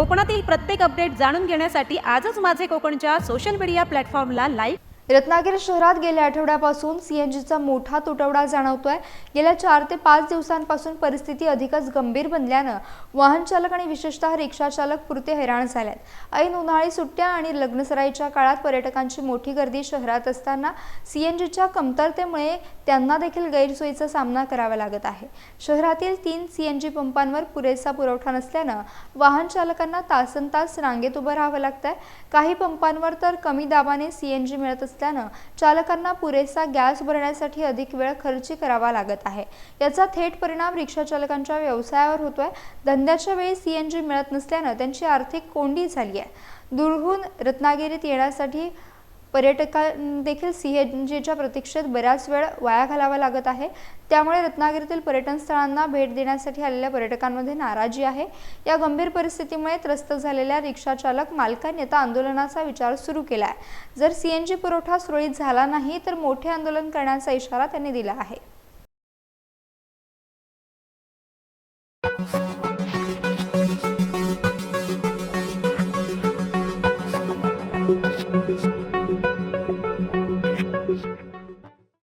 कोकणातील प्रत्येक अपडेट जाणून घेण्यासाठी आजच माझे कोकणच्या सोशल मीडिया प्लॅटफॉर्मला लाईक रत्नागिरी शहरात गेल्या आठवड्यापासून सीएनजीचा मोठा तुटवडा जाणवतोय. गेल्या चार ते पाच दिवसांपासून परिस्थिती अधिकच गंभीर बनल्यानं वाहन चालक आणि विशेषतः रिक्षा चालक पुरते हैराण झाल्यात ऐन उन्हाळी सुट्ट्या आणि लग्नसराईच्या काळात पर्यटकांची मोठी गर्दी शहरात असताना सीएनजीच्या कमतरतेमुळे त्यांना देखील गैरसोयीचा सामना करावा लागत आहे. शहरातील तीन सीएनजी पंपांवर पुरेसा पुरवठा नसल्यानं वाहन चालकांना तासन तास रांगेत उभं राहावं लागतंय. काही पंपांवर तर कमी दाबाने सीएनजी मिळत असल्यानं चालकांना पुरेसा गॅस भरण्यासाठी अधिक वेळ खर्ची करावा लागत आहे. याचा थेट परिणाम रिक्षा चालकांच्या व्यवसायावर होतोय. धंद्याच्या वेळी सीएनजी मिळत नसल्यानं त्यांची आर्थिक कोंडी झाली आहे दूरहून रत्नागिरीत येण्यासाठी पर्यटकां देखील सी एन जीच्या प्रतीक्षेत बराच वेळ वाया घालावा लागत आहे. त्यामुळे रत्नागिरीतील पर्यटन स्थळांना भेट देण्यासाठी आलेल्या पर्यटकांमध्ये नाराजी आहे. या गंभीर परिस्थितीमुळे त्रस्त झालेल्या रिक्षाचालक मालकांनी आता आंदोलनाचा विचार सुरू केला आहे जर सी एन जी पुरवठा सुरळीत झाला नाही तर मोठे आंदोलन करण्याचा इशारा त्यांनी दिला आहे.